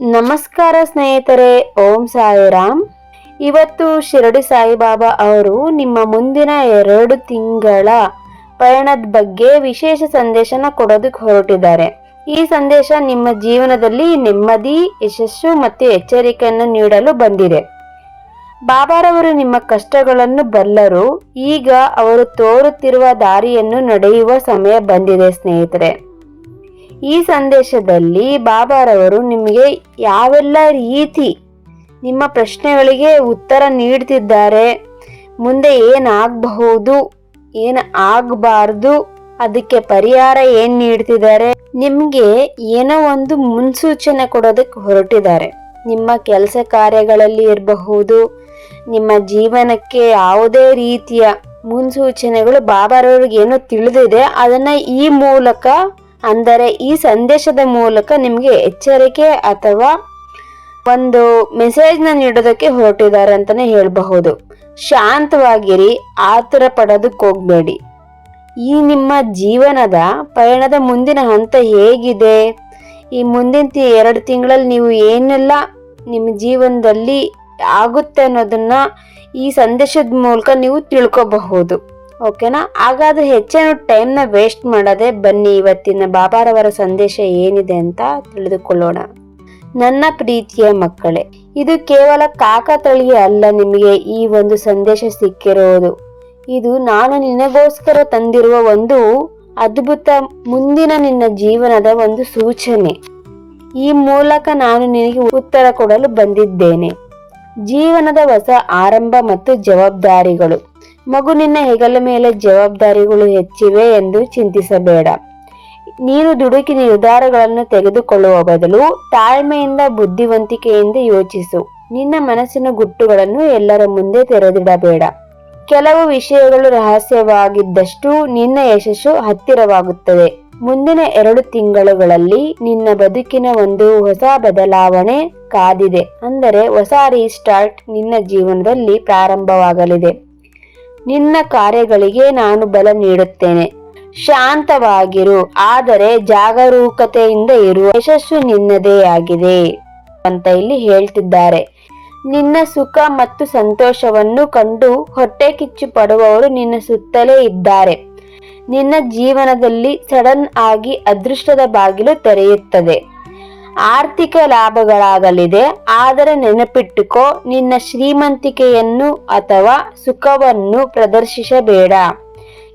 ನಮಸ್ಕಾರ ಸ್ನೇಹಿತರೆ, ಓಂ ಸಾಯಿರಾಮ್. ಇವತ್ತು ಶಿರಡಿ ಸಾಯಿಬಾಬಾ ಅವರು ನಿಮ್ಮ ಮುಂದಿನ ಎರಡು ತಿಂಗಳ ಪಯಣದ ಬಗ್ಗೆ ವಿಶೇಷ ಸಂದೇಶನ ಕೊಡೋದಕ್ಕೆ ಹೊರಟಿದ್ದಾರೆ. ಈ ಸಂದೇಶ ನಿಮ್ಮ ಜೀವನದಲ್ಲಿ ನೆಮ್ಮದಿ, ಯಶಸ್ಸು ಮತ್ತು ಎಚ್ಚರಿಕೆಯನ್ನು ನೀಡಲು ಬಂದಿದೆ. ಬಾಬಾರವರು ನಿಮ್ಮ ಕಷ್ಟಗಳನ್ನು ಬಲ್ಲರು. ಈಗ ಅವರು ತೋರುತ್ತಿರುವ ದಾರಿಯನ್ನು ನಡೆಯುವ ಸಮಯ ಬಂದಿದೆ ಸ್ನೇಹಿತರೆ. ಈ ಸಂದೇಶದಲ್ಲಿ ಬಾಬಾರವರು ನಿಮಗೆ ಯಾವೆಲ್ಲ ರೀತಿ ನಿಮ್ಮ ಪ್ರಶ್ನೆಗಳಿಗೆ ಉತ್ತರ ನೀಡ್ತಿದ್ದಾರೆ, ಮುಂದೆ ಏನಾಗಬಹುದು, ಏನು ಆಗಬಾರ್ದು, ಅದಕ್ಕೆ ಪರಿಹಾರ ಏನು ನೀಡ್ತಿದ್ದಾರೆ, ನಿಮಗೆ ಏನೋ ಒಂದು ಮುನ್ಸೂಚನೆ ಕೊಡೋದಕ್ಕೆ ಹೊರಟಿದ್ದಾರೆ. ನಿಮ್ಮ ಕೆಲಸ ಕಾರ್ಯಗಳಲ್ಲಿ ಇರಬಹುದು, ನಿಮ್ಮ ಜೀವನಕ್ಕೆ ಯಾವುದೇ ರೀತಿಯ ಮುನ್ಸೂಚನೆಗಳು ಬಾಬಾರವ್ರಿಗೆ ಏನೋ ತಿಳಿದಿದೆ, ಅದನ್ನು ಈ ಮೂಲಕ ಅಂದರೆ ಈ ಸಂದೇಶದ ಮೂಲಕ ನಿಮಗೆ ಎಚ್ಚರಿಕೆ ಅಥವಾ ಒಂದು ಮೆಸೇಜ್ನ ನೀಡೋದಕ್ಕೆ ಹೊರಟಿದ್ದಾರೆ ಅಂತಲೇ ಹೇಳಬಹುದು. ಶಾಂತವಾಗಿರಿ, ಆತುರ ಪಡೋದಕ್ಕೆ ಹೋಗ್ಬೇಡಿ. ಈ ನಿಮ್ಮ ಜೀವನದ ಪಯಣದ ಮುಂದಿನ ಹಂತ ಹೇಗಿದೆ? ಈ ಮುಂದಿನ ಎರಡು ತಿಂಗಳಲ್ಲಿ ನೀವು ಏನೆಲ್ಲ ನಿಮ್ಮ ಜೀವನದಲ್ಲಿ ಆಗುತ್ತೆ ಅನ್ನೋದನ್ನ ಈ ಸಂದೇಶದ ಮೂಲಕ ನೀವು ತಿಳ್ಕೊಬಹುದು. ಓಕೆನಾ? ಹಾಗಾದ್ರೆ ಹೆಚ್ಚಿನ ಟೈಮ್ನ ವೇಸ್ಟ್ ಮಾಡದೆ ಬನ್ನಿ, ಇವತ್ತಿನ ಬಾಬಾರವರ ಸಂದೇಶ ಏನಿದೆ ಅಂತ ತಿಳಿದುಕೊಳ್ಳೋಣ. ನನ್ನ ಪ್ರೀತಿಯ ಮಕ್ಕಳೇ, ಇದು ಕೇವಲ ಕಾಕತಳಿಯ ಅಲ್ಲ, ನಿಮಗೆ ಈ ಒಂದು ಸಂದೇಶ ಸಿಕ್ಕಿರೋದು. ಇದು ನಾನು ನಿನಗೋಸ್ಕರ ತಂದಿರುವ ಒಂದು ಅದ್ಭುತ ಮುಂದಿನ ನಿನ್ನ ಜೀವನದ ಒಂದು ಸೂಚನೆ. ಈ ಮೂಲಕ ನಾನು ನಿನಗೆ ಉತ್ತರ ಕೊಡಲು ಬಂದಿದ್ದೇನೆ. ಜೀವನದ ಹೊಸ ಆರಂಭ ಮತ್ತು ಜವಾಬ್ದಾರಿಗಳು. ಮಗು ನಿನ್ನ ಹೆಗಲ ಮೇಲೆ ಜವಾಬ್ದಾರಿಗಳು ಹೆಚ್ಚಿವೆ ಎಂದು ಚಿಂತಿಸಬೇಡ. ನೀನು ದುಡುಕಿ ನಿರ್ಧಾರಗಳನ್ನು ತೆಗೆದುಕೊಳ್ಳುವ ಬದಲು ತಾಳ್ಮೆಯಿಂದ ಬುದ್ಧಿವಂತಿಕೆಯಿಂದ ಯೋಚಿಸು. ನಿನ್ನ ಮನಸ್ಸಿನ ಗುಟ್ಟುಗಳನ್ನು ಎಲ್ಲರ ಮುಂದೆ ತೆರೆದಿಡಬೇಡ. ಕೆಲವು ವಿಷಯಗಳು ರಹಸ್ಯವಾಗಿದ್ದಷ್ಟು ನಿನ್ನ ಯಶಸ್ಸು ಹತ್ತಿರವಾಗುತ್ತದೆ. ಮುಂದಿನ ಎರಡು ತಿಂಗಳುಗಳಲ್ಲಿ ನಿನ್ನ ಬದುಕಿನ ಒಂದು ಹೊಸ ಬದಲಾವಣೆ ಕಾದಿದೆ. ಅಂದರೆ ಹೊಸ ರೀಸ್ಟಾರ್ಟ್ ನಿನ್ನ ಜೀವನದಲ್ಲಿ ಪ್ರಾರಂಭವಾಗಲಿದೆ. ನಿನ್ನ ಕಾರ್ಯಗಳಿಗೆ ನಾನು ಬಲ ನೀಡುತ್ತೇನೆ. ಶಾಂತವಾಗಿರು, ಆದರೆ ಜಾಗರೂಕತೆಯಿಂದ ಇರುವ ಯಶಸ್ಸು ನಿನ್ನದೇ ಆಗಿದೆ ಅಂತ ಇಲ್ಲಿ ಹೇಳ್ತಿದ್ದಾರೆ. ನಿನ್ನ ಸುಖ ಮತ್ತು ಸಂತೋಷವನ್ನು ಕಂಡು ಹೊಟ್ಟೆ ಕಿಚ್ಚು ಪಡುವವರು ನಿನ್ನ ಸುತ್ತಲೇ ಇದ್ದಾರೆ. ನಿನ್ನ ಜೀವನದಲ್ಲಿ ಸಡನ್ ಆಗಿ ಅದೃಷ್ಟದ ಬಾಗಿಲು ತೆರೆಯುತ್ತದೆ. ಆರ್ಥಿಕ ಲಾಭಗಳಾಗಲಿದೆ, ಆದರೆ ನೆನಪಿಟ್ಟುಕೋ, ನಿನ್ನ ಶ್ರೀಮಂತಿಕೆಯನ್ನು ಅಥವಾ ಸುಖವನ್ನು ಪ್ರದರ್ಶಿಸಬೇಡ.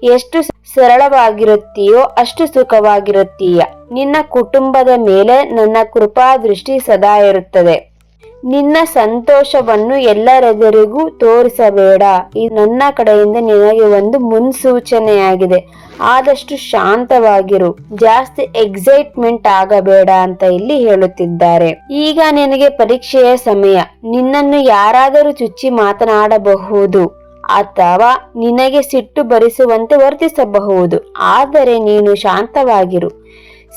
ಎಷ್ಟು ಸರಳವಾಗಿರುತ್ತೀಯೋ ಅಷ್ಟು ಸುಖವಾಗಿರುತ್ತೀಯ. ನಿನ್ನ ಕುಟುಂಬದ ಮೇಲೆ ನನ್ನ ಕೃಪಾ ದೃಷ್ಟಿ ಸದಾ ಇರುತ್ತದೆ. ನಿನ್ನ ಸಂತೋಷವನ್ನು ಎಲ್ಲರೆದುರಿಗೂ ತೋರಿಸಬೇಡ. ಇದು ನನ್ನ ಕಡೆಯಿಂದ ನಿನಗೆ ಒಂದು ಮುನ್ಸೂಚನೆಯಾಗಿದೆ. ಆದಷ್ಟು ಶಾಂತವಾಗಿರು. ಜಾಸ್ತಿ ಎಕ್ಸೈಟ್ಮೆಂಟ್ ಆಗಬೇಡ ಅಂತ ಇಲ್ಲಿ ಹೇಳುತ್ತಿದ್ದಾರೆ. ಈಗ ನಿನಗೆ ಪರೀಕ್ಷೆಯ ಸಮಯ. ನಿನ್ನನ್ನು ಯಾರಾದರೂ ಚುಚ್ಚಿ ಮಾತನಾಡಬಹುದು ಅಥವಾ ನಿನಗೆ ಸಿಟ್ಟು ಬರಿಸುವಂತೆ ವರ್ತಿಸಬಹುದು. ಆದರೆ ನೀನು ಶಾಂತವಾಗಿರು.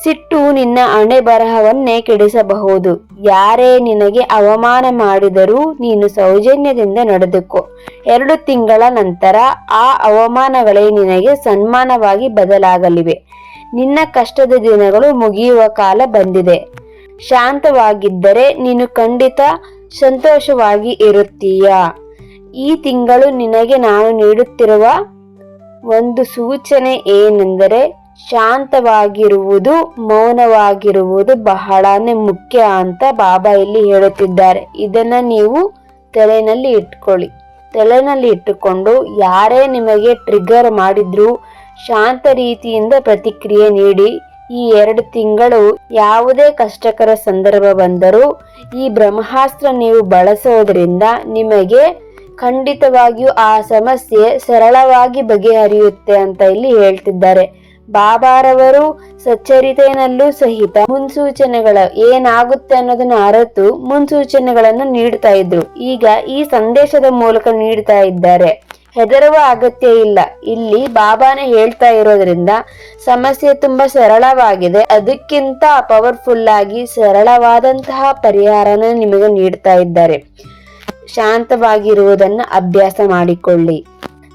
ಸಿಟ್ಟು ನಿನ್ನ ಅಣೆ ಬರಹವನ್ನೇ ಕೆಡಿಸಬಹುದು. ಯಾರೇ ನಿನಗೆ ಅವಮಾನ ಮಾಡಿದರೂ ನೀನು ಸೌಜನ್ಯದಿಂದ ನಡೆದುಕೋ. ಎರಡು ತಿಂಗಳ ನಂತರ ಆ ಅವಮಾನಗಳೇ ನಿನಗೆ ಸನ್ಮಾನವಾಗಿ ಬದಲಾಗಲಿವೆ. ನಿನ್ನ ಕಷ್ಟದ ದಿನಗಳು ಮುಗಿಯುವ ಕಾಲ ಬಂದಿದೆ. ಶಾಂತವಾಗಿದ್ದರೆ ನೀನು ಖಂಡಿತ ಸಂತೋಷವಾಗಿ ಇರುತ್ತೀಯ. ಈ ತಿಂಗಳು ನಿನಗೆ ನಾನು ನೀಡುತ್ತಿರುವ ಒಂದು ಸೂಚನೆ ಏನೆಂದರೆ ಶಾಂತವಾಗಿರುವುದು, ಮೌನವಾಗಿರುವುದು ಬಹಳನೇ ಮುಖ್ಯ ಅಂತ ಬಾಬಾ ಇಲ್ಲಿ ಹೇಳುತ್ತಿದ್ದಾರೆ. ಇದನ್ನ ನೀವು ತಲೆನಲ್ಲಿ ಇಟ್ಕೊಳ್ಳಿ. ತಲೆನಲ್ಲಿ ಇಟ್ಟುಕೊಂಡು ಯಾರೇ ನಿಮಗೆ ಟ್ರಿಗರ್ ಮಾಡಿದ್ರು ಶಾಂತ ರೀತಿಯಿಂದ ಪ್ರತಿಕ್ರಿಯೆ ನೀಡಿ. ಈ ಎರಡು ತಿಂಗಳು ಯಾವುದೇ ಕಷ್ಟಕರ ಸಂದರ್ಭ ಬಂದರೂ ಈ ಬ್ರಹ್ಮಾಸ್ತ್ರ ನೀವು ಬಳಸೋದ್ರಿಂದ ನಿಮಗೆ ಖಂಡಿತವಾಗಿಯೂ ಆ ಸಮಸ್ಯೆ ಸರಳವಾಗಿ ಬಗೆಹರಿಯುತ್ತೆ ಅಂತ ಇಲ್ಲಿ ಹೇಳ್ತಿದ್ದಾರೆ. ಬಾಬಾರವರು ಸಚ್ಚರಿತೆಯಲ್ಲೂ ಸಹಿತ ಮುನ್ಸೂಚನೆಗಳ ಏನಾಗುತ್ತೆ ಅನ್ನೋದನ್ನ ಅರತು ಮುನ್ಸೂಚನೆಗಳನ್ನು ನೀಡ್ತಾ ಇದ್ರು. ಈಗ ಈ ಸಂದೇಶದ ಮೂಲಕ ನೀಡ್ತಾ ಇದ್ದಾರೆ. ಹೆದರುವ ಅಗತ್ಯ ಇಲ್ಲ. ಇಲ್ಲಿ ಬಾಬಾನೇ ಹೇಳ್ತಾ ಇರೋದ್ರಿಂದ ಸಮಸ್ಯೆ ತುಂಬಾ ಸರಳವಾಗಿದೆ. ಅದಕ್ಕಿಂತ ಪವರ್ಫುಲ್ ಆಗಿ ಸರಳವಾದಂತಹ ಪರಿಹಾರನ ನಿಮಗೆ ನೀಡ್ತಾ ಇದ್ದಾರೆ. ಶಾಂತವಾಗಿರುವುದನ್ನು ಅಭ್ಯಾಸ ಮಾಡಿಕೊಳ್ಳಿ.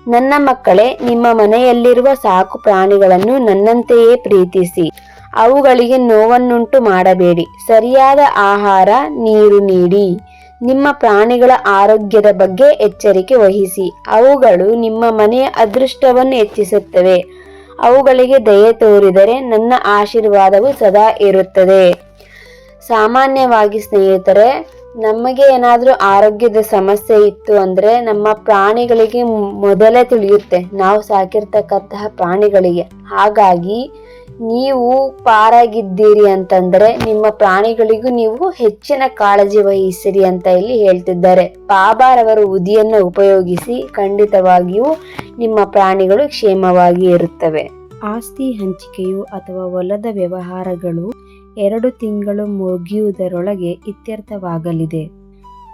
ನನ್ನ ಮಕ್ಕಳೇ, ನಿಮ್ಮ ಮನೆಯಲ್ಲಿರುವ ಸಾಕು ಪ್ರಾಣಿಗಳನ್ನು ನನ್ನಂತೆಯೇ ಪ್ರೀತಿಸಿ. ಅವುಗಳಿಗೆ ನೋವನ್ನುಂಟು ಮಾಡಬೇಡಿ. ಸರಿಯಾದ ಆಹಾರ, ನೀರು ನೀಡಿ. ನಿಮ್ಮ ಪ್ರಾಣಿಗಳ ಆರೋಗ್ಯದ ಬಗ್ಗೆ ಎಚ್ಚರಿಕೆ ವಹಿಸಿ. ಅವುಗಳು ನಿಮ್ಮ ಮನೆಯ ಅದೃಷ್ಟವನ್ನು ಹೆಚ್ಚಿಸುತ್ತವೆ. ಅವುಗಳಿಗೆ ದಯೆ ತೋರಿದರೆ ನನ್ನ ಆಶೀರ್ವಾದವು ಸದಾ ಇರುತ್ತದೆ. ಸಾಮಾನ್ಯವಾಗಿ ಸ್ನೇಹಿತರೆ ನಮಗೆ ಏನಾದರೂ ಆರೋಗ್ಯದ ಸಮಸ್ಯೆ ಇತ್ತು ಅಂದರೆ ನಮ್ಮ ಪ್ರಾಣಿಗಳಿಗೆ ಮೊದಲೇ ತಿಳಿಯುತ್ತೆ. ನಾವು ಸಾಕಿರ್ತಕ್ಕಂತಹ ಪ್ರಾಣಿಗಳಿಗೆ. ಹಾಗಾಗಿ ನೀವು ಪಾರಾಗಿದ್ದೀರಿ ಅಂತಂದ್ರೆ ನಿಮ್ಮ ಪ್ರಾಣಿಗಳಿಗೂ ನೀವು ಹೆಚ್ಚಿನ ಕಾಳಜಿ ವಹಿಸಿರಿ ಅಂತ ಇಲ್ಲಿ ಹೇಳ್ತಿದ್ದಾರೆ. ಪಾಬಾರವರು ಉದಿಯನ್ನು ಉಪಯೋಗಿಸಿ ಖಂಡಿತವಾಗಿಯೂ ನಿಮ್ಮ ಪ್ರಾಣಿಗಳು ಕ್ಷೇಮವಾಗಿ ಇರುತ್ತವೆ. ಆಸ್ತಿ ಹಂಚಿಕೆಯು ಅಥವಾ ಹೊಲದ ವ್ಯವಹಾರಗಳು ಎರಡು ತಿಂಗಳು ಮುಗಿಯುವುದರೊಳಗೆ ಇತ್ಯರ್ಥವಾಗಲಿದೆ.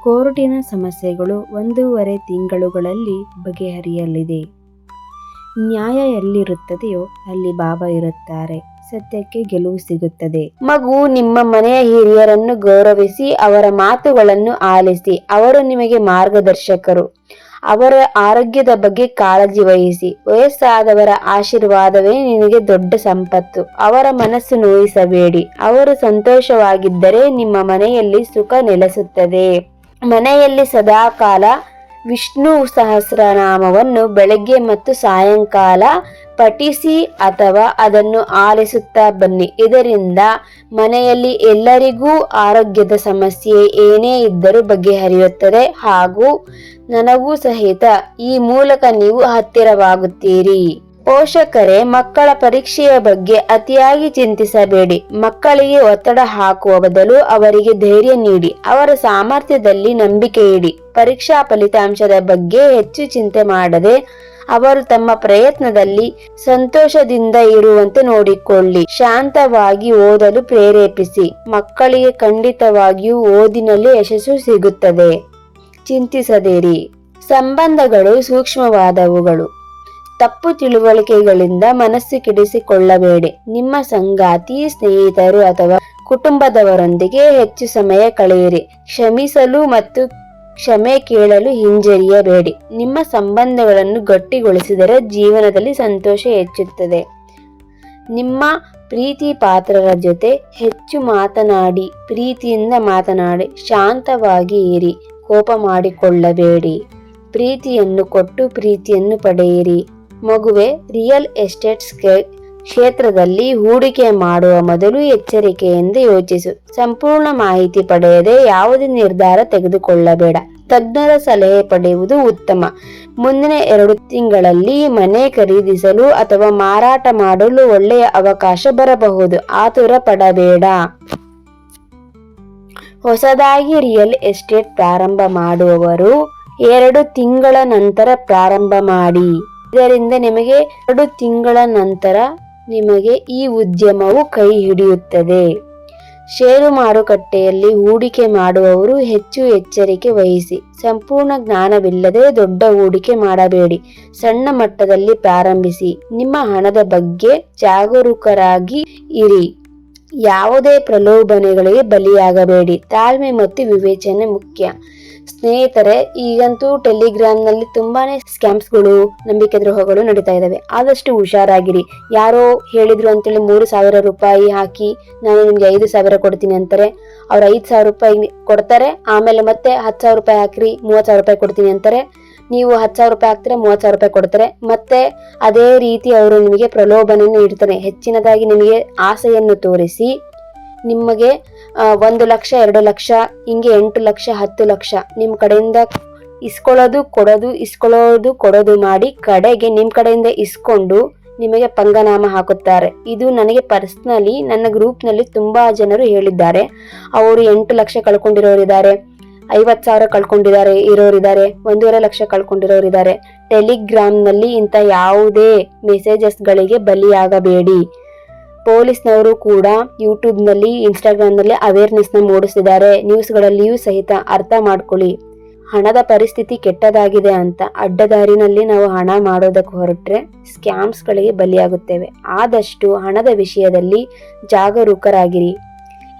ಕೋರ್ಟಿನ ಸಮಸ್ಯೆಗಳು ಒಂದೂವರೆ ತಿಂಗಳುಗಳಲ್ಲಿ ಬಗೆಹರಿಯಲಿದೆ. ನ್ಯಾಯ ಎಲ್ಲಿರುತ್ತದೆಯೋ ಅಲ್ಲಿ ಬಾಬಾ ಇರುತ್ತಾರೆ. ಸತ್ಯಕ್ಕೆ ಗೆಲುವು ಸಿಗುತ್ತದೆ. ಮಗು, ನಿಮ್ಮ ಮನೆಯ ಹಿರಿಯರನ್ನು ಗೌರವಿಸಿ ಅವರ ಮಾತುಗಳನ್ನು ಆಲಿಸಿ. ಅವರು ನಿಮಗೆ ಮಾರ್ಗದರ್ಶಕರು. ಅವರ ಆರೋಗ್ಯದ ಬಗ್ಗೆ ಕಾಳಜಿ ವಹಿಸಿ. ವಯಸ್ಸಾದವರ ಆಶೀರ್ವಾದವೇ ನಿನಗೆ ದೊಡ್ಡ ಸಂಪತ್ತು. ಅವರ ಮನಸ್ಸು ನೋಯಿಸಬೇಡಿ. ಅವರು ಸಂತೋಷವಾಗಿದ್ದರೆ ನಿಮ್ಮ ಮನೆಯಲ್ಲಿ ಸುಖ ನೆಲೆಸುತ್ತದೆ. ಮನೆಯಲ್ಲಿ ಸದಾಕಾಲ ವಿಷ್ಣು ಸಹಸ್ರನಾಮವನ್ನು ಬೆಳಗ್ಗೆ ಮತ್ತು ಸಾಯಂಕಾಲ ಪಠಿಸಿ ಅಥವಾ ಅದನ್ನು ಆಲಿಸುತ್ತಾ ಬನ್ನಿ. ಇದರಿಂದ ಮನೆಯಲ್ಲಿ ಎಲ್ಲರಿಗೂ ಆರೋಗ್ಯದ ಸಮಸ್ಯೆ ಏನೇ ಇದ್ದರೂ ಬಗೆಹರಿಯುತ್ತದೆ ಹಾಗೂ ನನಗೂ ಸಹಿತ ಈ ಮೂಲಕ ನೀವು ಹತ್ತಿರವಾಗುತ್ತೀರಿ. ಪೋಷಕರೇ, ಮಕ್ಕಳ ಪರೀಕ್ಷೆಯ ಬಗ್ಗೆ ಅತಿಯಾಗಿ ಚಿಂತಿಸಬೇಡಿ. ಮಕ್ಕಳಿಗೆ ಒತ್ತಡ ಹಾಕುವ ಬದಲು ಅವರಿಗೆ ಧೈರ್ಯ ನೀಡಿ. ಅವರ ಸಾಮರ್ಥ್ಯದಲ್ಲಿ ನಂಬಿಕೆ ಇಡಿ. ಪರೀಕ್ಷಾ ಫಲಿತಾಂಶದ ಬಗ್ಗೆ ಹೆಚ್ಚು ಚಿಂತೆ ಮಾಡದೆ ಅವರು ತಮ್ಮ ಪ್ರಯತ್ನದಲ್ಲಿ ಸಂತೋಷದಿಂದ ಇರುವಂತೆ ನೋಡಿಕೊಳ್ಳಿ. ಶಾಂತವಾಗಿ ಓದಲು ಪ್ರೇರೇಪಿಸಿ. ಮಕ್ಕಳಿಗೆ ಖಂಡಿತವಾಗಿಯೂ ಓದಿನಲ್ಲಿ ಯಶಸ್ಸು ಸಿಗುತ್ತದೆ. ಚಿಂತಿಸದಿರಿ. ಸಂಬಂಧಗಳು ಸೂಕ್ಷ್ಮವಾದವುಗಳು. ತಪ್ಪು ತಿಳುವಳಿಕೆಗಳಿಂದ ಮನಸ್ಸು ಕೆಡಿಸಿಕೊಳ್ಳಬೇಡಿ. ನಿಮ್ಮ ಸಂಗಾತಿ, ಸ್ನೇಹಿತರು ಅಥವಾ ಕುಟುಂಬದವರೊಂದಿಗೆ ಹೆಚ್ಚು ಸಮಯ ಕಳೆಯಿರಿ. ಕ್ಷಮಿಸಲು ಮತ್ತು ಕ್ಷಮೆ ಕೇಳಲು ಹಿಂಜರಿಯಬೇಡಿ. ನಿಮ್ಮ ಸಂಬಂಧಗಳನ್ನು ಗಟ್ಟಿಗೊಳಿಸಿದರೆ ಜೀವನದಲ್ಲಿ ಸಂತೋಷ ಹೆಚ್ಚುತ್ತದೆ. ನಿಮ್ಮ ಪ್ರೀತಿ ಪಾತ್ರರ ಜೊತೆ ಹೆಚ್ಚು ಮಾತನಾಡಿ. ಪ್ರೀತಿಯಿಂದ ಮಾತನಾಡಿ. ಶಾಂತವಾಗಿ ಇರಿ. ಕೋಪ ಮಾಡಿಕೊಳ್ಳಬೇಡಿ. ಪ್ರೀತಿಯನ್ನು ಕೊಟ್ಟು ಪ್ರೀತಿಯನ್ನು ಪಡೆಯಿರಿ. ಮಗುವೆ ರಿಯಲ್ ಎಸ್ಟೇಟ್ ಕ್ಷೇತ್ರದಲ್ಲಿ ಹೂಡಿಕೆ ಮಾಡುವ ಮೊದಲು ಎಚ್ಚರಿಕೆಯಿಂದ ಯೋಚಿಸು. ಸಂಪೂರ್ಣ ಮಾಹಿತಿ ಪಡೆಯದೆ ಯಾವುದೇ ನಿರ್ಧಾರ ತೆಗೆದುಕೊಳ್ಳಬೇಡ. ತಜ್ಞರ ಸಲಹೆ ಪಡೆಯುವುದು ಉತ್ತಮ. ಮುಂದಿನ ಎರಡು ತಿಂಗಳಲ್ಲಿ ಮನೆ ಖರೀದಿಸಲು ಅಥವಾ ಮಾರಾಟ ಮಾಡಲು ಒಳ್ಳೆಯ ಅವಕಾಶ ಬರಬಹುದು. ಆತುರ ಪಡಬೇಡ. ಹೊಸದಾಗಿ ರಿಯಲ್ ಎಸ್ಟೇಟ್ ಪ್ರಾರಂಭ ಮಾಡುವವರು ಎರಡು ತಿಂಗಳ ನಂತರ ಪ್ರಾರಂಭ ಮಾಡಿ. ಇದರಿಂದ ನಿಮಗೆ ಎರಡು ತಿಂಗಳ ನಂತರ ನಿಮಗೆ ಈ ಉದ್ಯಮವು ಕೈ ಹಿಡಿಯುತ್ತದೆ. ಷೇರು ಮಾರುಕಟ್ಟೆಯಲ್ಲಿ ಹೂಡಿಕೆ ಮಾಡುವವರು ಹೆಚ್ಚು ಎಚ್ಚರಿಕೆ ವಹಿಸಿ. ಸಂಪೂರ್ಣ ಜ್ಞಾನವಿಲ್ಲದೆ ದೊಡ್ಡ ಹೂಡಿಕೆ ಮಾಡಬೇಡಿ. ಸಣ್ಣ ಮಟ್ಟದಲ್ಲಿ ಪ್ರಾರಂಭಿಸಿ. ನಿಮ್ಮ ಹಣದ ಬಗ್ಗೆ ಜಾಗರೂಕರಾಗಿ ಇರಿ. ಯಾವುದೇ ಪ್ರಲೋಭನೆಗಳಿಗೆ ಬಲಿಯಾಗಬೇಡಿ. ತಾಳ್ಮೆ ಮತ್ತು ವಿವೇಚನೆ ಮುಖ್ಯ. ಸ್ನೇಹಿತರೆ, ಈಗಂತೂ ಟೆಲಿಗ್ರಾಮ್ನಲ್ಲಿ ತುಂಬಾನೇ ಸ್ಕ್ಯಾಮ್ಸ್ಗಳು, ನಂಬಿಕೆ ದ್ರೋಹಗಳು ನಡೀತಾ ಇದಾವೆ. ಆದಷ್ಟು ಹುಷಾರಾಗಿರಿ. ಯಾರೋ ಹೇಳಿದ್ರು ಅಂತೇಳಿ ಮೂರು ಸಾವಿರ ರೂಪಾಯಿ ಹಾಕಿ ನಾನು ನಿಮ್ಗೆ ಐದು ಸಾವಿರ ಕೊಡ್ತೀನಿ ಅಂತಾರೆ. ಅವ್ರು ಐದು ಸಾವಿರ ರೂಪಾಯಿ ಕೊಡ್ತಾರೆ, ಆಮೇಲೆ ಮತ್ತೆ ಹತ್ತು ಸಾವಿರ ರೂಪಾಯಿ ಹಾಕ್ರಿ, ಮೂವತ್ತು ಸಾವಿರ ರೂಪಾಯಿ ಕೊಡ್ತೀನಿ ಅಂತಾರೆ. ನೀವು ಹತ್ತು ಸಾವಿರ ರೂಪಾಯಿ ಹಾಕ್ತಾರೆ, ಮೂವತ್ತು ಸಾವಿರ ರೂಪಾಯಿ ಕೊಡ್ತಾರೆ. ಮತ್ತೆ ಅದೇ ರೀತಿ ಅವರು ನಿಮಗೆ ಪ್ರಲೋಭನೆಯನ್ನು ನೀಡ್ತಾರೆ ಹೆಚ್ಚಿನದಾಗಿ ನಿಮಗೆ ಆಸೆಯನ್ನು ತೋರಿಸಿ ನಿಮಗೆ ಒಂದು ಲಕ್ಷ, ಎರಡು ಲಕ್ಷ, ಹಿಂಗೆ ಎಂಟು ಲಕ್ಷ, ಹತ್ತು ಲಕ್ಷ. ನಿಮ್ಮ ಕಡೆಯಿಂದ ಇಸ್ಕೊಳ್ಳೋದು ಕೊಡೋದು ಇಸ್ಕೊಳ್ಳೋದು ಕೊಡೋದು ಮಾಡಿ ಕಡೆಗೆ ನಿಮ್ಮ ಕಡೆಯಿಂದ ಇಸ್ಕೊಂಡು ನಿಮಗೆ ಪಂಗನಾಮ ಹಾಕುತ್ತಾರೆ. ಇದು ನನಗೆ ಪರ್ಸ್ನಲಿ ನನ್ನ ಗ್ರೂಪ್ನಲ್ಲಿ ತುಂಬ ಜನರು ಹೇಳಿದ್ದಾರೆ. ಅವರು ಎಂಟು ಲಕ್ಷ ಕಳ್ಕೊಂಡಿರೋರಿದ್ದಾರೆ, ಐವತ್ತು ಸಾವಿರ ಕಳ್ಕೊಂಡಿದ್ದಾರೆ, ಇರೋರಿದ್ದಾರೆ, ಒಂದೂವರೆ ಲಕ್ಷ ಕಳ್ಕೊಂಡಿರೋರಿದ್ದಾರೆ. ಟೆಲಿಗ್ರಾಮ್ನಲ್ಲಿ ಇಂಥ ಯಾವುದೇ ಮೆಸೇಜಸ್ಗಳಿಗೆ ಬಲಿಯಾಗಬೇಡಿ. ಪೊಲೀಸ್ನವರು ಕೂಡ ಯೂಟ್ಯೂಬ್ನಲ್ಲಿ, ಇನ್ಸ್ಟಾಗ್ರಾಮ್ನಲ್ಲಿ ಅವೇರ್ನೆಸ್ನ ಮೂಡಿಸಿದ್ದಾರೆ. ನ್ಯೂಸ್ಗಳಲ್ಲಿಯೂ ಸಹಿತ ಅರ್ಥ ಮಾಡ್ಕೊಳ್ಳಿ. ಹಣದ ಪರಿಸ್ಥಿತಿ ಕೆಟ್ಟದಾಗಿದೆ ಅಂತ ಅಡ್ಡದಾರಿನಲ್ಲಿ ನಾವು ಹಣ ಮಾಡೋದಕ್ಕೆ ಹೊರಟ್ರೆ ಸ್ಕ್ಯಾಮ್ಸ್ಗಳಿಗೆ ಬಲಿಯಾಗುತ್ತೇವೆ. ಆದಷ್ಟು ಹಣದ ವಿಷಯದಲ್ಲಿ ಜಾಗರೂಕರಾಗಿರಿ.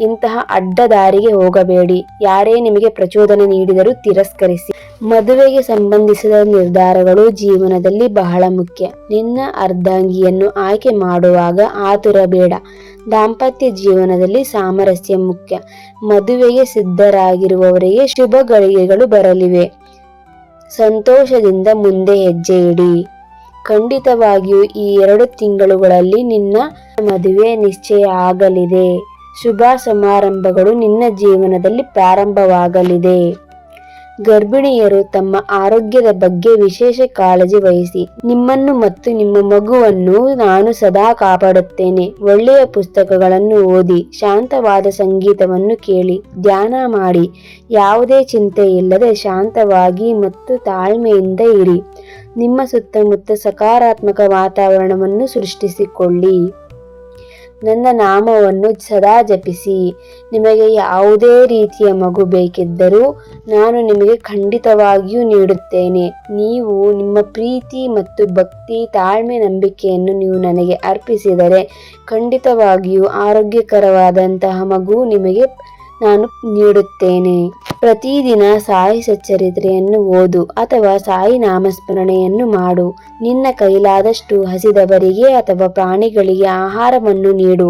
ಇಂತಹ ಅಡ್ಡ ದಾರಿಗೆ ಹೋಗಬೇಡಿ. ಯಾರೇ ನಿಮಗೆ ಪ್ರಚೋದನೆ ನೀಡಿದರೂ ತಿರಸ್ಕರಿಸಿ. ಮದುವೆಗೆ ಸಂಬಂಧಿಸಿದ ನಿರ್ಧಾರಗಳು ಜೀವನದಲ್ಲಿ ಬಹಳ ಮುಖ್ಯ. ನಿನ್ನ ಅರ್ಧಾಂಗಿಯನ್ನು ಆಯ್ಕೆ ಮಾಡುವಾಗ ಆತುರ ಬೇಡ ದಾಂಪತ್ಯ ಜೀವನದಲ್ಲಿ ಸಾಮರಸ್ಯ ಮುಖ್ಯ. ಮದುವೆಗೆ ಸಿದ್ಧರಾಗಿರುವವರಿಗೆ ಶುಭ ಗಳಿಗೆಗಳು ಬರಲಿವೆ. ಸಂತೋಷದಿಂದ ಮುಂದೆ ಹೆಜ್ಜೆ ಇಡಿ. ಖಂಡಿತವಾಗಿಯೂ ಈ ಎರಡು ತಿಂಗಳುಗಳಲ್ಲಿ ನಿನ್ನ ಮದುವೆ ನಿಶ್ಚಯ ಆಗಲಿದೆ. ಶುಭ ಸಮಾರಂಭಗಳು ನಿನ್ನ ಜೀವನದಲ್ಲಿ ಪ್ರಾರಂಭವಾಗಲಿದೆ. ಗರ್ಭಿಣಿಯರು ತಮ್ಮ ಆರೋಗ್ಯದ ಬಗ್ಗೆ ವಿಶೇಷ ಕಾಳಜಿ ವಹಿಸಿ, ನಿಮ್ಮನ್ನು ಮತ್ತು ನಿಮ್ಮ ಮಗುವನ್ನು ನಾನು ಸದಾ ಕಾಪಾಡುತ್ತೇನೆ. ಒಳ್ಳೆಯ ಪುಸ್ತಕಗಳನ್ನು ಓದಿ, ಶಾಂತವಾದ ಸಂಗೀತವನ್ನು ಕೇಳಿ, ಧ್ಯಾನ ಮಾಡಿ, ಯಾವುದೇ ಚಿಂತೆ ಇಲ್ಲದೆ ಶಾಂತವಾಗಿ ಮತ್ತು ತಾಳ್ಮೆಯಿಂದ ಇರಿ. ನಿಮ್ಮ ಸುತ್ತಮುತ್ತ ಸಕಾರಾತ್ಮಕ ವಾತಾವರಣವನ್ನು ಸೃಷ್ಟಿಸಿಕೊಳ್ಳಿ. ನನ್ನ ನಾಮವನ್ನು ಸದಾ ಜಪಿಸಿ. ನಿಮಗೆ ಯಾವುದೇ ರೀತಿಯ ಮಗು ಬೇಕಿದ್ದರೂ ನಾನು ನಿಮಗೆ ಖಂಡಿತವಾಗಿಯೂ ನೀಡುತ್ತೇನೆ. ನೀವು ನಿಮ್ಮ ಪ್ರೀತಿ ಮತ್ತು ಭಕ್ತಿ ತಾಳ್ಮೆ ನಂಬಿಕೆಯನ್ನು ನೀವು ನನಗೆ ಅರ್ಪಿಸಿದರೆ ಖಂಡಿತವಾಗಿಯೂ ಆರೋಗ್ಯಕರವಾದಂತಹ ಮಗು ನಿಮಗೆ ನಾನು ನೀಡುತ್ತೇನೆ. ಪ್ರತಿದಿನ ಸಾಯಿ ಸಚ್ಚರಿತ್ರೆಯನ್ನು ಓದು ಅಥವಾ ಸಾಯಿ ನಾಮಸ್ಮರಣೆಯನ್ನು ಮಾಡು. ನಿನ್ನ ಕೈಲಾದಷ್ಟು ಹಸಿದವರಿಗೆ ಅಥವಾ ಪ್ರಾಣಿಗಳಿಗೆ ಆಹಾರವನ್ನು ನೀಡು.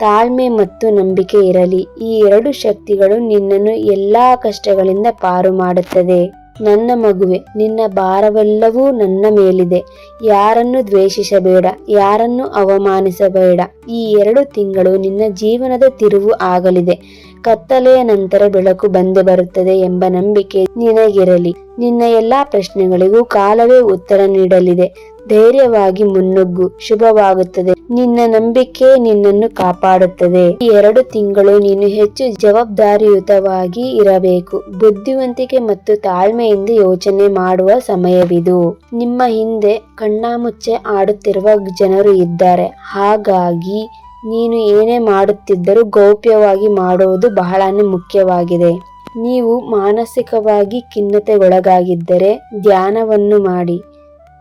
ತಾಳ್ಮೆ ಮತ್ತು ನಂಬಿಕೆ ಇರಲಿ. ಈ ಎರಡು ಶಕ್ತಿಗಳು ನಿನ್ನನ್ನು ಎಲ್ಲಾ ಕಷ್ಟಗಳಿಂದ ಪಾರು ಮಾಡುತ್ತದೆ. ನನ್ನ ಮಗುವೆ, ನಿನ್ನ ಭಾರವೆಲ್ಲವೂ ನನ್ನ ಮೇಲಿದೆ. ಯಾರನ್ನು ದ್ವೇಷಿಸಬೇಡ, ಯಾರನ್ನು ಅವಮಾನಿಸಬೇಡ. ಈ ಎರಡು ತಿಂಗಳು ನಿನ್ನ ಜೀವನದ ತಿರುವು ಆಗಲಿದೆ. ಕತ್ತಲೆಯ ನಂತರ ಬೆಳಕು ಬಂದೇ ಬರುತ್ತದೆ ಎಂಬ ನಂಬಿಕೆ ನಿನಗಿರಲಿ. ನಿನ್ನ ಎಲ್ಲಾ ಪ್ರಶ್ನೆಗಳಿಗೂ ಕಾಲವೇ ಉತ್ತರ ನೀಡಲಿದೆ. ಧೈರ್ಯವಾಗಿ ಮುನ್ನುಗ್ಗು. ಶುಭವಾಗುತ್ತದೆ. ನಿನ್ನ ನಂಬಿಕೆ ನಿನ್ನನ್ನು ಕಾಪಾಡುತ್ತದೆ. ಈ ಎರಡು ತಿಂಗಳು ನೀನು ಹೆಚ್ಚು ಜವಾಬ್ದಾರಿಯುತವಾಗಿ ಇರಬೇಕು. ಬುದ್ಧಿವಂತಿಕೆ ಮತ್ತು ತಾಳ್ಮೆಯಿಂದ ಯೋಚನೆ ಮಾಡುವ ಸಮಯವಿದು. ನಿಮ್ಮ ಹಿಂದೆ ಕಣ್ಣಾಮುಚ್ಚೆ ಆಡುತ್ತಿರುವ ಜನರು ಇದ್ದಾರೆ. ಹಾಗಾಗಿ ನೀನು ಏನೇ ಮಾಡುತ್ತಿದ್ದರೂ ಗೌಪ್ಯವಾಗಿ ಮಾಡುವುದು ಬಹಳ ಮುಖ್ಯವಾಗಿದೆ. ನೀವು ಮಾನಸಿಕವಾಗಿ ಖಿನ್ನತೆಗೊಳಗಾಗಿದ್ದರೆ ಧ್ಯಾನವನ್ನು ಮಾಡಿ.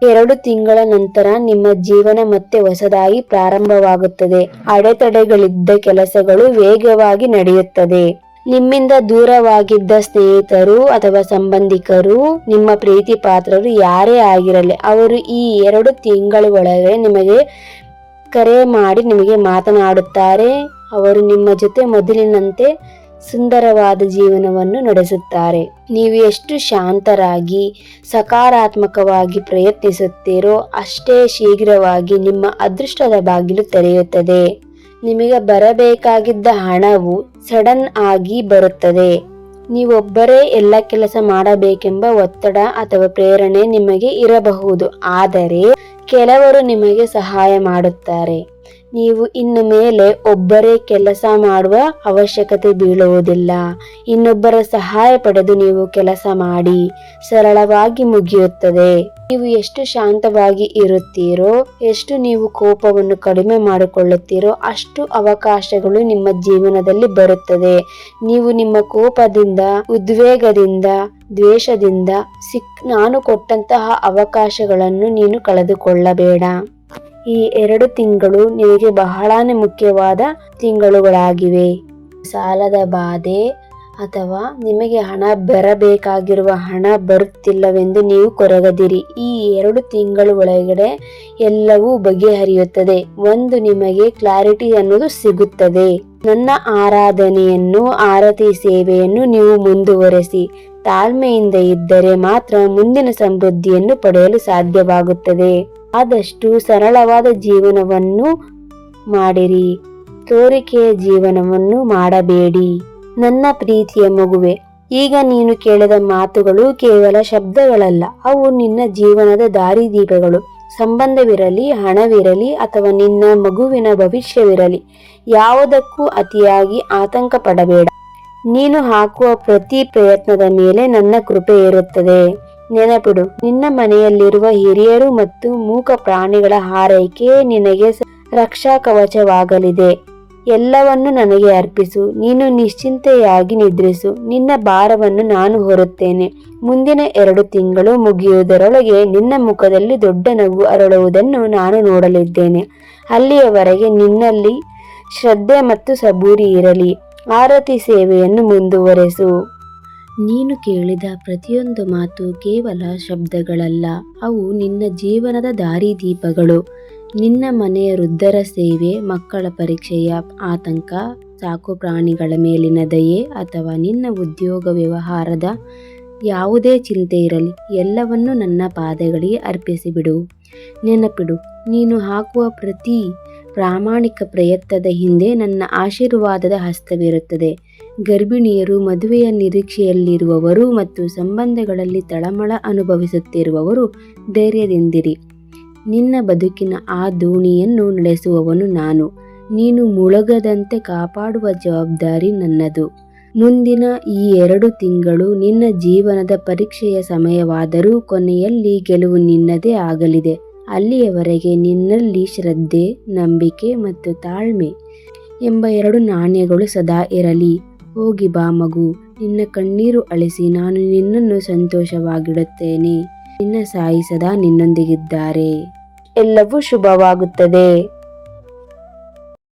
ಎರಡು ತಿಂಗಳ ನಂತರ ನಿಮ್ಮ ಜೀವನ ಮತ್ತೆ ಹೊಸದಾಗಿ ಪ್ರಾರಂಭವಾಗುತ್ತದೆ. ಅಡೆತಡೆಗಳಿದ್ದ ಕೆಲಸಗಳು ವೇಗವಾಗಿ ನಡೆಯುತ್ತದೆ. ನಿಮ್ಮಿಂದ ದೂರವಾಗಿದ್ದ ಸ್ನೇಹಿತರು ಅಥವಾ ಸಂಬಂಧಿಕರು, ನಿಮ್ಮ ಪ್ರೀತಿ ಪಾತ್ರರು ಯಾರೇ ಆಗಿರಲಿ, ಅವರು ಈ ಎರಡು ತಿಂಗಳೊಳಗೆ ನಿಮಗೆ ಕರೆ ಮಾಡಿ ನಿಮಗೆ ಮಾತನಾಡುತ್ತಾರೆ. ಅವರು ನಿಮ್ಮ ಜೊತೆ ಮೊದಲಿನಂತೆ ಸುಂದರವಾದ ಜೀವನವನ್ನು ನಡೆಸುತ್ತಾರೆ. ನೀವು ಎಷ್ಟು ಶಾಂತರಾಗಿ, ಸಕಾರಾತ್ಮಕವಾಗಿ ಪ್ರಯತ್ನಿಸುತ್ತೀರೋ ಅಷ್ಟೇ ಶೀಘ್ರವಾಗಿ ನಿಮ್ಮ ಅದೃಷ್ಟದ ಬಾಗಿಲು ತೆರೆಯುತ್ತದೆ. ನಿಮಗೆ ಬರಬೇಕಾಗಿದ್ದ ಹಣವು ಸಡನ್ ಆಗಿ ಬರುತ್ತದೆ. ನೀವೊಬ್ಬರೇ ಎಲ್ಲ ಕೆಲಸ ಮಾಡಬೇಕೆಂಬ ಒತ್ತಡ ಅಥವಾ ಪ್ರೇರಣೆ ನಿಮಗೆ ಇರಬಹುದು. ಆದರೆ ಕೆಲವರು ನಿಮಗೆ ಸಹಾಯ ಮಾಡುತ್ತಾರೆ. ನೀವು ಇನ್ನು ಮೇಲೆ ಒಬ್ಬರೇ ಕೆಲಸ ಮಾಡುವ ಅವಶ್ಯಕತೆ ಬೀಳುವುದಿಲ್ಲ. ಇನ್ನೊಬ್ಬರ ಸಹಾಯ ಪಡೆದು ನೀವು ಕೆಲಸ ಮಾಡಿ, ಸರಳವಾಗಿ ಮುಗಿಯುತ್ತದೆ. ನೀವು ಎಷ್ಟು ಶಾಂತವಾಗಿ ಇರುತ್ತೀರೋ, ಎಷ್ಟು ನೀವು ಕೋಪವನ್ನು ಕಡಿಮೆ ಮಾಡಿಕೊಳ್ಳುತ್ತೀರೋ, ಅಷ್ಟು ಅವಕಾಶಗಳು ನಿಮ್ಮ ಜೀವನದಲ್ಲಿ ಬರುತ್ತದೆ. ನೀವು ನಿಮ್ಮ ಕೋಪದಿಂದ, ಉದ್ವೇಗದಿಂದ, ದ್ವೇಷದಿಂದ ಸಿಕ್, ನಾನು ಕೊಟ್ಟಂತಹ ಅವಕಾಶಗಳನ್ನು ನೀನು ಕಳೆದುಕೊಳ್ಳಬೇಡ. ಈ ಎರಡು ತಿಂಗಳು ನಿಮಗೆ ಬಹಳನೇ ಮುಖ್ಯವಾದ ತಿಂಗಳುಗಳಾಗಿವೆ. ಸಾಲದ ಬಾಧೆ ಅಥವಾ ನಿಮಗೆ ಹಣ ಬರಬೇಕಾಗಿರುವ ಹಣ ಬರುತ್ತಿಲ್ಲವೆಂದು ನೀವು ಕೊರಗದಿರಿ. ಈ ಎರಡು ತಿಂಗಳು ಒಳಗಡೆ ಎಲ್ಲವೂ ಬಗೆಹರಿಯುತ್ತದೆ. ಒಂದು ನಿಮಗೆ ಕ್ಲಾರಿಟಿ ಅನ್ನೋದು ಸಿಗುತ್ತದೆ. ನನ್ನ ಆರಾಧನೆಯನ್ನು, ಆರತಿ ಸೇವೆಯನ್ನು ನೀವು ಮುಂದುವರೆಸಿ. ತಾಳ್ಮೆಯಿಂದ ಇದ್ದರೆ ಮಾತ್ರ ಮುಂದಿನ ಸಮೃದ್ಧಿಯನ್ನು ಪಡೆಯಲು ಸಾಧ್ಯವಾಗುತ್ತದೆ. ಆದಷ್ಟು ಸರಳವಾದ ಜೀವನವನ್ನು ಮಾಡಿರಿ. ತೋರಿಕೆಯ ಜೀವನವನ್ನು ಮಾಡಬೇಡಿ. ನನ್ನ ಪ್ರೀತಿಯ ಮಗುವೆ, ಈಗ ನೀನು ಕೇಳಿದ ಮಾತುಗಳು ಕೇವಲ ಶಬ್ದಗಳಲ್ಲ, ಅವು ನಿನ್ನ ಜೀವನದ ದಾರಿದೀಪಗಳು. ಸಂಬಂಧವಿರಲಿ, ಹಣವಿರಲಿ, ಅಥವಾ ನಿನ್ನ ಮಗುವಿನ ಭವಿಷ್ಯವಿರಲಿ, ಯಾವುದಕ್ಕೂ ಅತಿಯಾಗಿ ಆತಂಕ ಪಡಬೇಡ ನೀನು ಹಾಕುವ ಪ್ರತಿ ಪ್ರಯತ್ನದ ಮೇಲೆ ನನ್ನ ಕೃಪೆ ಇರುತ್ತದೆ. ನೆನಪಿಡು, ನಿನ್ನ ಮನೆಯಲ್ಲಿರುವ ಹಿರಿಯರು ಮತ್ತು ಮೂಕ ಪ್ರಾಣಿಗಳ ಹಾರೈಕೆ ನಿನಗೆ ರಕ್ಷಾ ಕವಚವಾಗಲಿದೆ. ಎಲ್ಲವನ್ನು ನನಗೆ ಅರ್ಪಿಸು, ನೀನು ನಿಶ್ಚಿಂತೆಯಾಗಿ ನಿದ್ರಿಸು, ನಿನ್ನ ಭಾರವನ್ನು ನಾನು ಹೊರುತ್ತೇನೆ. ಮುಂದಿನ ಎರಡು ತಿಂಗಳು ಮುಗಿಯುವುದರೊಳಗೆ ನಿನ್ನ ಮುಖದಲ್ಲಿ ದೊಡ್ಡ ನಗು ಅರಳುವುದನ್ನು ನಾನು ನೋಡಲಿದ್ದೇನೆ. ಅಲ್ಲಿಯವರೆಗೆ ನಿನ್ನಲ್ಲಿ ಶ್ರದ್ಧೆ ಮತ್ತು ಸಬೂರಿ ಇರಲಿ. ಆರತಿ ಸೇವೆಯನ್ನು ಮುಂದುವರೆಸು. ನೀನು ಕೇಳಿದ ಪ್ರತಿಯೊಂದು ಮಾತು ಕೇವಲ ಶಬ್ದಗಳಲ್ಲ. ಅವು ನಿನ್ನ ಜೀವನದ ದಾರಿದೀಪಗಳು. ನಿನ್ನ ಮನೆಯ ವೃದ್ಧರ ಸೇವೆ, ಮಕ್ಕಳ ಪರೀಕ್ಷೆಯ ಆತಂಕ, ಸಾಕು ಪ್ರಾಣಿಗಳ ಮೇಲಿನ ದಯೆ ಅಥವಾ ನಿನ್ನ ಉದ್ಯೋಗ ವ್ಯವಹಾರದ ಯಾವುದೇ ಚಿಂತೆ ಇರಲಿ, ಎಲ್ಲವನ್ನೂ ನನ್ನ ಪಾದಗಳಿಗೆ ಅರ್ಪಿಸಿಬಿಡು. ನೆನಪಿಡು, ನೀನು ಹಾಕುವ ಪ್ರತಿ ಪ್ರಾಮಾಣಿಕ ಪ್ರಯತ್ನದ ಹಿಂದೆ ನನ್ನ ಆಶೀರ್ವಾದದ ಹಸ್ತವಿರುತ್ತದೆ. ಗರ್ಭಿಣಿಯರು ಮದುವೆಯ ನಿರೀಕ್ಷೆಯಲ್ಲಿರುವವರು ಮತ್ತು ಸಂಬಂಧಗಳಲ್ಲಿ ತಳಮಳ ಅನುಭವಿಸುತ್ತಿರುವವರು ಧೈರ್ಯದಿಂದಿರಿ. ನಿನ್ನ ಬದುಕಿನ ಆ ದೋಣಿಯನ್ನು ನಡೆಸುವವನು ನಾನು. ನೀನು ಮುಳುಗದಂತೆ ಕಾಪಾಡುವ ಜವಾಬ್ದಾರಿ ನನ್ನದು. ಮುಂದಿನ ಈ ಎರಡು ತಿಂಗಳು ನಿನ್ನ ಜೀವನದ ಪರೀಕ್ಷೆಯ ಸಮಯವಾದರೂ ಕೊನೆಯಲ್ಲಿ ಗೆಲುವು ನಿನ್ನದೇ ಆಗಲಿದೆ. ಅಲ್ಲಿಯವರೆಗೆ ನಿನ್ನಲ್ಲಿ ಶ್ರದ್ಧೆ, ನಂಬಿಕೆ ಮತ್ತು ತಾಳ್ಮೆ ಎಂಬ ಎರಡು ನಾಣ್ಯಗಳು ಸದಾ ಇರಲಿ. ಹೋಗಿ ಬಾ ಮಗು, ನಿನ್ನ ಕಣ್ಣೀರು ಅಳಿಸಿ ನಾನು ನಿನ್ನನ್ನು ಸಂತೋಷವಾಗಿಡುತ್ತೇನೆ. ನಿನ್ನ ಸಾಯಿ ಸದಾ ನಿನ್ನೊಂದಿಗಿದ್ದಾರೆ. ಎಲ್ಲವೂ ಶುಭವಾಗುತ್ತದೆ.